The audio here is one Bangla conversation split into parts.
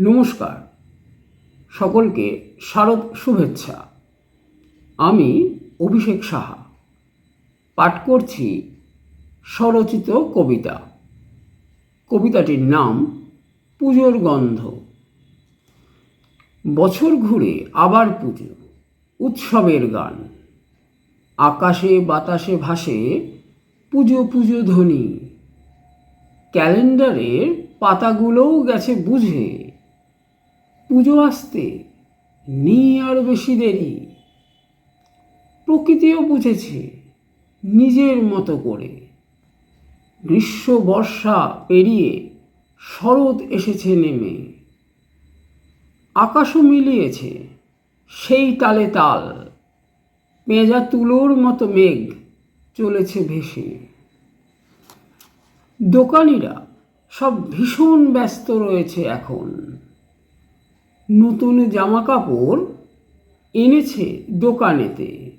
নমস্কার। সকলকে শারদ শুভেচ্ছা। আমি অভিষেক সাহা। পাঠ করছি স্বরচিত কবিতা। কবিতাটির নাম পুজোর গন্ধ। বছর ঘুরে আবার পুজো, উৎসবের গান। আকাশে বাতাসে ভাসে পুজো পুজো ধ্বনি। ক্যালেন্ডারের পাতাগুলোও গেছে বুঝে। পুজো আসতে নেই আর বেশি দেরি। প্রকৃতিও বুঝেছে নিজের মতো করে। গ্রীষ্ম, বর্ষা পেরিয়ে শরৎ এসেছে নেমে। আকাশও মিলিয়েছে সেই তালে তাল। পেঁজা তুলোর মতো মেঘ চলেছে ভেসে। দোকানিরা সব ভীষণ ব্যস্ত রয়েছে এখন। নতুন জামা কাপড় এনেছে দোকানেতে।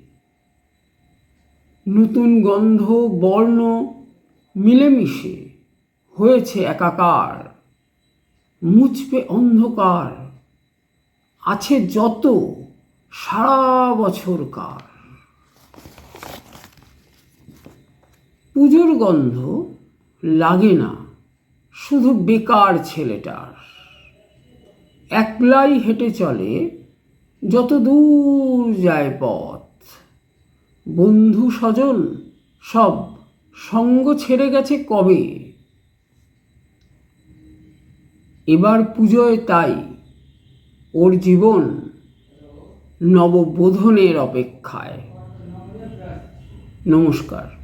নতুন গন্ধ, বর্ণ মিলেমিশে হয়েছে একাকার। মুছবে অন্ধকার। আছে যত সারা বছরকার। পুজোর গন্ধ লাগে না, শুধু বেকার ছেলেটার। একলাই হেঁটে চলে যত দূর যায় পথ। বন্ধু স্বজন সব সঙ্গ ছেড়ে গেছে কবে? এবার পুজোয় তাই ওর জীবন নববোধনের অপেক্ষায়। নমস্কার।